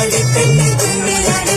அடி பெண்ணை துள்ளி அடி